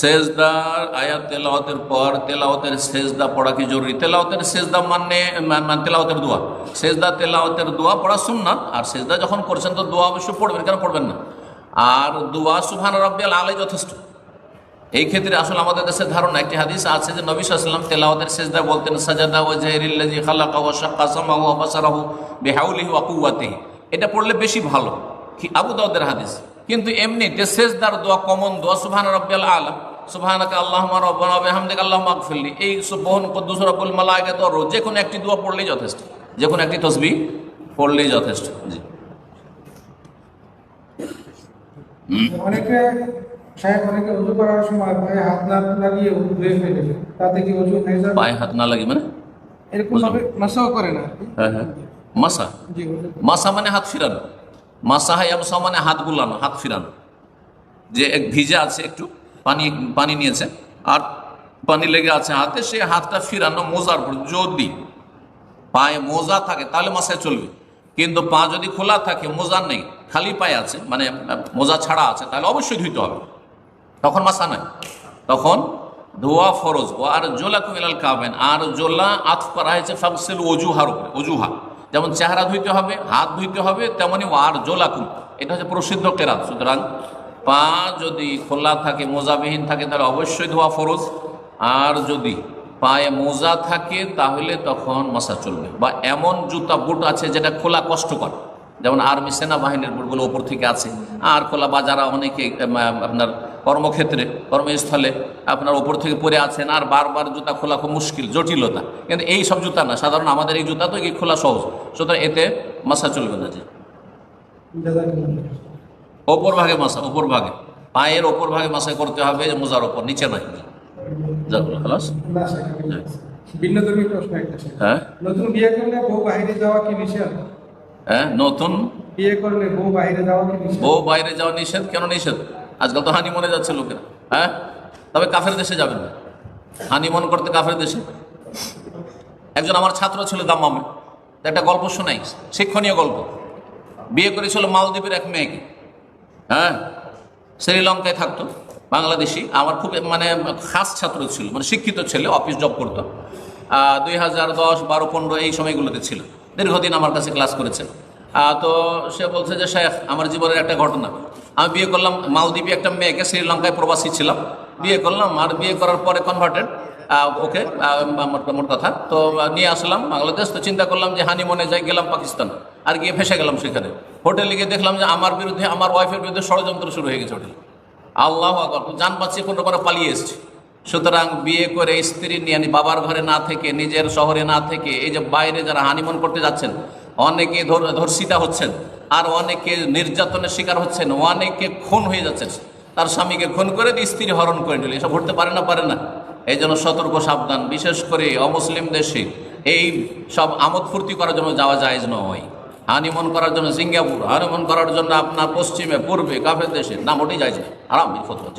সেজদার আয়াত তেলাওয়াতের পর তেলাওয়াতের সেজদা পড়া কি জরুরি? তেলাওয়াতের সেজদা মানে তেলাওয়াতের দোয়া। সেজদা, তেলাওয়াতের দোয়া পড়া সুন্নাত, আর সেজদা যখন করছেন তো দোয়া অবশ্যই পড়বেন, কেন পড়বেন না? আর দোয়া সুবহান রাব্বিয়াল আলাই যথেষ্ট। এই ক্ষেত্রে আসলে আমাদের দেশে ধারণা, একটি হাদিস আছে যে নবী সাল্লাম তেলাওয়াতের সেজদা বলতেন, সাজাদা ওয়া জাহিরিল্লাজি খালাকা ওয়া শাক্কা সামাহু ওয়া বাসারাহু বিহাউলিহি কুওয়াতিহি। এটা পড়লে বেশি ভালো, কি আবু দাউদের হাদিস। কিন্তু এমনিতে সেজদার দোয়া কমন দোয়া সুবহান রাব্বিয়াল আলা। সুবহানাকা আল্লাহুম্মা রাব্বানা বিহামদিকা আল্লাহুম্মা আগফিরলি এই সুবহান কুদ্দুস রাব্বুল ওয়া রূহ যে কোনো একটি দোয়া পড়লেই যথেষ্ট। যে কোনো একটি তাসবিহ পড়লেই যথেষ্ট। জি। অনেকে সাহেব অনেকে উজু করার সময় পায়ে হাত না লাগিয়ে ধুয়ে ফেলে তাতে কি উজু হয়ে যাবে? পায়ে হাত না লাগে মানে? এরকম ভাবে মাসাও করে না। হ্যাঁ হ্যাঁ। মাসা? মাসা মানে হাত ফিরানো। মাসা মানে হাত হাত ফিরানো। যে এক ভিজে আছে একটু পানি পানি নিয়েছে। আর পানি লেগে আছে হাতে, সে হাতটা ফিরানো মোজার পর যদি পায়ে মোজা থাকে, তাহলে মাসায় চলবে। কিন্তু পা যদি খোলা থাকে মোজা নেই, খালি পায়ে আছে মানে মোজা ছাড়া আছে, তাহলে অবশ্যই ধুইতে হবে। তখন মাসা নয় তখন ধোয়া ফরজ। ও আর জোলা কুমিলাল কাবেন আর জোলা আত করা হয়েছে ফাকসেল অজুহার উপরে অজুহা যেমন চেহারা ধুইতে হবে, হাত ধুইতে হবে, তেমনি আর জোলাকুম এটা হচ্ছে প্রসিদ্ধ কেরাত। সুতরাং পা যদি খোলা থাকে, মোজাবিহীন থাকে, তাহলে অবশ্যই ধোয়া ফরজ। আর যদি পায়ে মোজা থাকে, তাহলে তখন মশা চলবে। বা এমন জুতা, বুট আছে যেটা খোলা কষ্টকর। যেমন আর্মি সেনাবাহিনীর বুটগুলো ওপর থেকে আছে। আর খোলা বা যারা অনেকে আপনার কর্মক্ষেত্রে, কর্মস্থলে আপনার ওপর থেকে পরে আছেন। আর বারবার জুতা খোলা খুব মুশকিল, জটিলতা। কিন্তু এই সব জুতা না, সাধারণ আমাদের এই জুতা তো খোলা সহজ। সুতরাং এতে মশা চলবে না যে। ওপর ভাগে মাসা ওপর ভাগে। পায়ের ওপর ভাগে মাসা করতে হবে মোজার ওপর নিচে নয় খালাস। প্রশ্ন একটা হ্যাঁ? নতুন বিয়ে করলে বউ বাইরে যাওয়া কি নিষেধ? হ্যাঁ নতুন বিয়ে করলে বউ বাইরে যাওয়া কি নিষেধ? বউ বাইরে যাওয়া নিষেধ? কেন নিষেধ? আজকাল তো হানিমনে যাচ্ছে লোকেরা। হ্যাঁ? তবে কাফের দেশে যাবেন না। হানিমন করতে কাফের দেশে। একজন আমার ছাত্র ছিল দাম্মামে। একটা গল্প শোনাই শিক্ষণীয় গল্প। বিয়ে করেছিল মালদ্বীপের এক মেয়েকে। হ্যাঁ? শ্রীলঙ্কায় থাকতো, বাংলাদেশি। আমার খুব মানে খাস ছাত্র ছিল মানে শিক্ষিত ছেলে, অফিস জব করতো। দুই হাজার দশ, বারো, পনেরো এই সময়গুলোতে ছিল। দীর্ঘদিন আমার কাছে ক্লাস করেছে। তো সে বলছে যে, শেখ, আমার জীবনের একটা ঘটনা। আমি বিয়ে করলাম, মালদ্বীপে একটা মেয়েকে শ্রীলঙ্কায় প্রবাসী ছিলাম। বিয়ে করলাম, আর বিয়ে করার পরে কনভার্টেড ওকে মোট কথা। তো, নিয়ে আসলাম বাংলাদেশ। তো চিন্তা করলাম যে হানিমনে যাই, গেলাম পাকিস্তান। আর গিয়ে ফেসে গেলাম সেখানে। হোটেলে গিয়ে দেখলাম যে আমার বিরুদ্ধে, আমার ওয়াইফের বিরুদ্ধে ষড়যন্ত্র শুরু হয়ে গেছে হোটেলে। আল্লাহ আকবর, যান বাঁচিয়ে কোনো কোনো পালিয়ে এসছে। সুতরাং বিয়ে করে স্ত্রী নিয়ে বাবার ঘরে না থেকে, নিজের শহরে না থেকে, এই যে বাইরে যারা হানিমন করতে যাচ্ছেন, অনেকে ধর্ষিতা হচ্ছেন, আর অনেকে নির্যাতনের শিকার হচ্ছেন, অনেকে খুন হয়ে যাচ্ছেন। তার স্বামীকে খুন করে দিয়ে স্ত্রী হরণ করে নিল। এসব ঘটতে পারে না পারে না। এই জন্য সতর্ক, সাবধান। বিশেষ করে অমুসলিম দেশে এই সব আমোদ ফুর্তি করার জন্য যাওয়া যায় নয়। হানিমন করার জন্য সিঙ্গাপুর, হানিমন করার জন্য আপনার পশ্চিমে, পূর্বে, কাফের দেশে নাম মোটেই যাইছে আরাম ফতোয়া